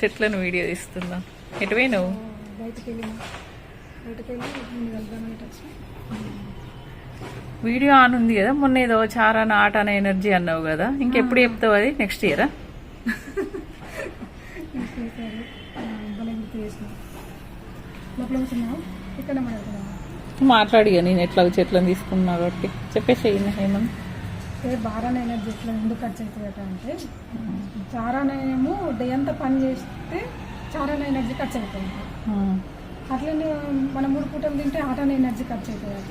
చెట్లను వీడియో తీస్తున్నా. ఎటు వచ్చిన వీడియో ఆన్ ఉంది కదా మొన్న ఏదో చారా ఆట అనే ఎనర్జీ అన్నావు కదా ఇంకెప్పుడు చెప్తావు అది? నెక్స్ట్ ఇయరా? మాట్లాడిగా నేను ఎట్లా చెట్లను తీసుకున్నా కాబట్టి. చెప్పేసి ఏమన్నా? ఏ బారాన ఎనర్జీ ఎట్లా ఎందుకు ఖర్చు అవుతుందట అంటే చారానేమో డే అంతా పని చేస్తే చారాన ఎనర్జీ ఖర్చు అవుతుంది అట్లనే మనం మూడు పూటలు తింటే ఆటన ఎనర్జీ ఖర్చు అవుతుంది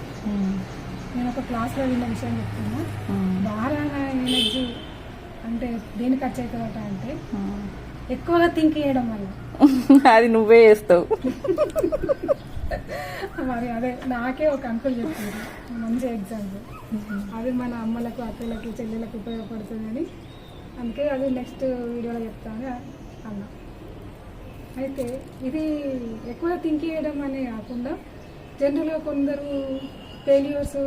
నేను ఒక క్లాస్లో విన్న విషయం చెప్తున్నా. బారాన ఎనర్జీ అంటే దేని ఖర్చు అవుతుందట అంటే ఎక్కువగా థింక్ చేయడం వల్ల. అది నువ్వే చేస్తావు. మరి అదే నాకే ఒక అంకుల్ చెప్తుంది మంచి ఎగ్జాంపుల్ అది మన అమ్మలకు అత్తలకు చెల్లెలకు ఉపయోగపడుతుందని. అందుకే అది నెక్స్ట్ వీడియోలో చెప్తాను అన్నా. అయితే ఇది ఎక్కువ థింక్ చేయడం అనే కాకుండా జనరల్గా కొందరు ఫెయిల్యూర్స్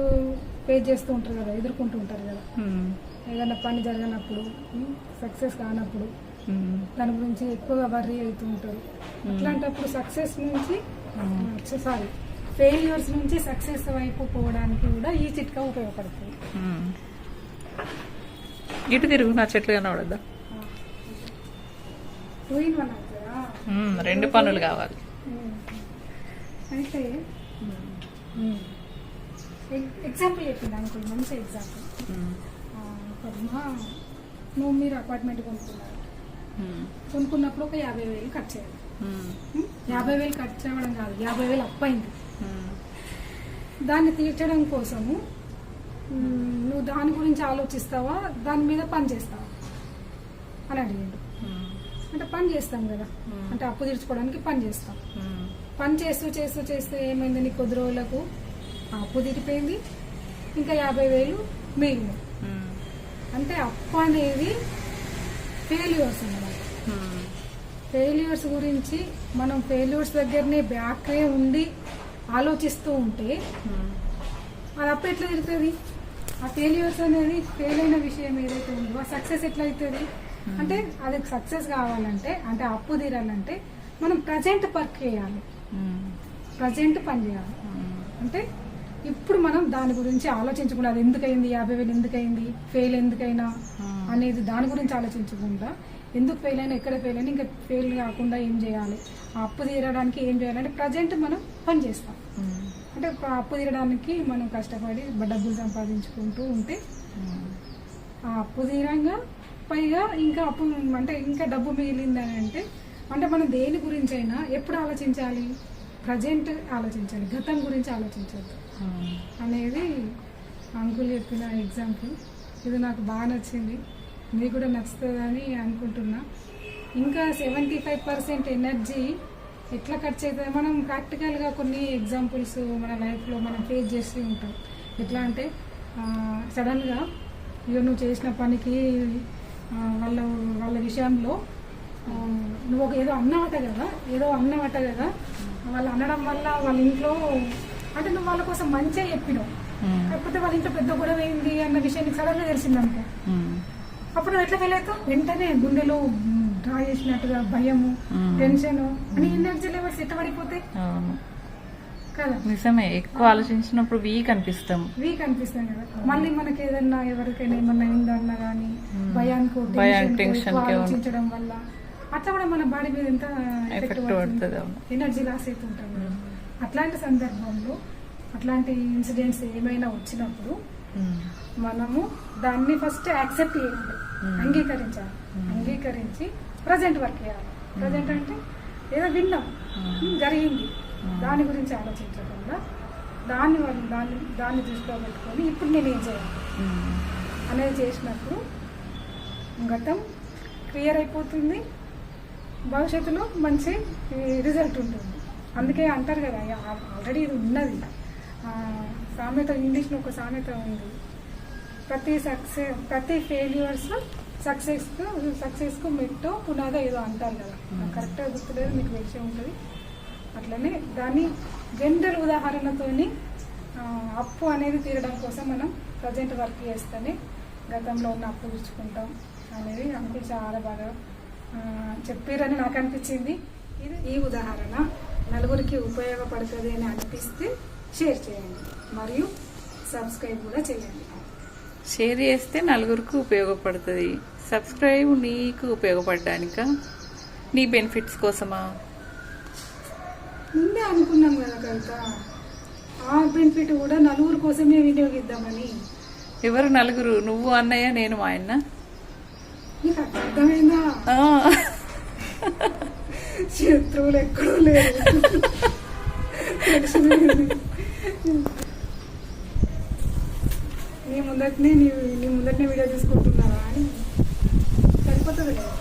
ఫేస్ చేస్తూ ఉంటారు కదా ఎదుర్కొంటూ ఉంటారు కదా. ఉమ్. ఏదైనా పని జరగనప్పుడు సక్సెస్ కానప్పుడు. దాని గురించి ఎక్కువగా వర్రీ అవుతూ ఉంటారు. అట్లాంటప్పుడు సక్సెస్ నుంచి సారీ ఫెయిల్యూర్స్ నుంచి సక్సెస్ వైపు పోవడానికి కూడా ఈ చిట్కా ఉపయోగపడుతుంది. ఉమ్. ఇటు తిరుగు నా చెట్లు కనబడద్దా? అవుతుందా? ఉమ్, రెండు పనులు కావాలి. అయితే ఎగ్జాంపుల్ చెప్పింది అనుకోండి మంచి ఎగ్జాంపుల్. పద్మ నువ్వు మీరు అపార్ట్మెంట్ కొనుక్కున్నారు. కొనుక్కున్నప్పుడు ఒక యాభై వేలు ఖర్చు అయ్యింది ఉమ్. ఉమ్, యాభై వేలు ఖర్చు అవ్వడం కాదు యాభై వేలు అప్పైంది. దాన్ని తీర్చడం కోసము నువ్వు దాని గురించి ఆలోచిస్తావా దాని మీద పని చేస్తావా అని అడిగాడు. అంటే పని చేస్తాం కదా అంటే అప్పు తీర్చుకోవడానికి పని చేస్తాం. పని చేస్తూ చేస్తూ చేస్తూ ఏమైంది నీ కొద్ది రోజులకు అప్పు తీరిపోయింది ఇంకా యాభై వేలు ఉమ్. అంటే అప్పు అనేది ఫెయిల్యూర్స్ అన్నమాట. ఫెయిల్యూర్స్ గురించి మనం ఫెయిల్యూర్స్ దగ్గరనే బ్యాకే ఉండి ఆలోచిస్తూ ఉంటే ఉమ్. అది అప్పు ఎట్లా తిరుగుతుంది ఆ ఫెయిల్యూర్స్ అనేది ఫెయిల్ అయిన విషయం ఏదైతే ఉందో ఆ సక్సెస్ ఎట్లా అవుతుంది? అంటే అది సక్సెస్ కావాలంటే అంటే అప్పు తీరాలంటే మనం ప్రజెంట్ వర్క్ చేయాలి. ప్రజెంట్ పని చేయాలి. అంటే ఇప్పుడు మనం దాని గురించి ఆలోచించకుండా అది ఎందుకైంది? యాభై వేలు ఎందుకైంది? ఫెయిల్ ఎందుకైనా అనేది దాని గురించి ఆలోచించకుండా ఎందుకు ఫెయిల్ అయినా ఎక్కడ ఫెయిల్ అయినా ఇంకా ఫెయిల్ కాకుండా ఏం చేయాలి ఆ అప్పు తీరడానికి ఏం చేయాలంటే ప్రజెంట్ మనం పని చేస్తాం. అంటే అప్పు తీరడానికి మనం కష్టపడి డబ్బులు సంపాదించుకుంటూ ఉంటే. ఆ అప్పు తీరంగా పైగా ఇంకా అప్పు అంటే ఇంకా డబ్బు మిగిలిందని అంటే అంటే మనం దేని గురించి అయినా ఎప్పుడు ఆలోచించాలి ప్రజెంట్ ఆలోచించాలి గతం గురించి ఆలోచించద్దు. అనేది అంకుల్ చెప్పిన ఎగ్జాంపుల్ ఇది నాకు బాగా నచ్చింది మీకు కూడా నచ్చుతుందని అనుకుంటున్నా. ఇంకా సెవెంటీ ఫైవ్ పర్సెంట్ ఎనర్జీ ఎట్లా ఖర్చు అవుతుంది మనం ప్రాక్టికల్గా కొన్ని ఎగ్జాంపుల్స్ మన లైఫ్లో మనం ఫేస్ చేస్తూ ఉంటాం. ఎట్లా అంటే సడన్గా ఇక నువ్వు చేసిన పనికి వాళ్ళ వాళ్ళ విషయంలో నువ్వు ఒక ఏదో అన్నమాట కదా ఏదో అన్నమాట కదా వాళ్ళు అనడం వల్ల వాళ్ళ ఇంట్లో అంటే నువ్వు వాళ్ళ కోసం మంచిగా చెప్పినావు. కాకపోతే వాళ్ళ ఇంట్లో పెద్ద గొడవ ఏంది అన్న విషయానికి సడన్గా తెలిసిందనుకో ఉమ్. అప్పుడు నువ్వు ఎట్లా ఫీల్ అవుతావు? వెంటనే గుండెలో డ్రా చేసినట్టుగా భయము. టెన్షన్ అని ఎనర్జీ లెవెల్స్ పడిపోతాయి కదా? నిజమే ఎక్కువ ఆలోచించినప్పుడు వీక్ అనిపిస్తాం. వీక్ అనిపిస్తాయి కదా? మళ్ళీ మనకి ఏదన్నా ఎవరికైనా ఏమన్నా అయిందన్నా కానీ భయానికి అవును. ఆలోచించడం వల్ల అట్లా కూడా మన బాడీ మీద ఎంత ఎఫెక్ట్ పడుతుంది. ఎనర్జీ లాస్ అవుతుంటాం కదా. అట్లాంటి సందర్భంలో అట్లాంటి ఇన్సిడెంట్స్ ఏమైనా వచ్చినప్పుడు. మనము దాన్ని ఫస్ట్ యాక్సెప్ట్ చేయాలి. అంగీకరించాలి. అంగీకరించి ప్రజెంట్ వర్క్ చేయాలి. ప్రజెంట్ అంటే ఏదో విన్నాం. జరిగింది. దాని గురించి ఆలోచించకుండా దాన్ని దాన్ని దాన్ని దృష్టిలో పెట్టుకొని ఇప్పుడు నేను ఏం చేయాలి. అనేది చేసినప్పుడు గతం క్లియర్ అయిపోతుంది. భవిష్యత్తులో మంచి రిజల్ట్ ఉంటుంది. అందుకే అంటారు కదా ఆల్రెడీ ఇది ఉన్నది. సామెత ఇంగ్లీష్లో ఒక సామెత ఉంది. ప్రతి సక్సెస్ ప్రతి ఫెయిల్యూర్స్ సక్సెస్కు సక్సెస్కు మెట్టో పునాదో ఏదో అంటారు కదా. నాకు కరెక్ట్గా గుర్తులేదు మీకు తెలిసే ఉంటుంది. అట్లనే దాన్ని జనరల్ ఉదాహరణతోని అప్పు అనేది తీరడం కోసం మనం ప్రజెంట్ వర్క్ చేస్తేనే గతంలో ఉన్న అప్పు తీర్చుకుంటాం అనేది అంకుల్ చాలా బాగా చెప్పారని నాకు అనిపించింది. ఇది ఈ ఉదాహరణ నలుగురికి ఉపయోగపడుతుంది అని అనిపిస్తే షేర్ చేయండి. మరియు సబ్స్క్రైబ్ కూడా చేయండి. షేర్ చేస్తే నలుగురికి ఉపయోగపడుతుంది. సబ్స్క్రైబ్ నీకు ఉపయోగపడడానిక? నీ బెనిఫిట్స్ కోసమా? ముందే అనుకున్నాం కదా కవిత. ఆ బెనిఫిట్ కూడా నలుగురు కోసమే వినియోగిద్దామని ఎవరు నలుగురు? నువ్వు అన్నయ్య నేను మా ఆయన నీకు అర్థమైందా. శత్రువులు ఎక్కడూ లేరు తెలిసింది. నీ ముందటనే నీ నీ ముందటనే వీడియో తీసుకుంటున్నారా అని సరిపోతుంది కదా?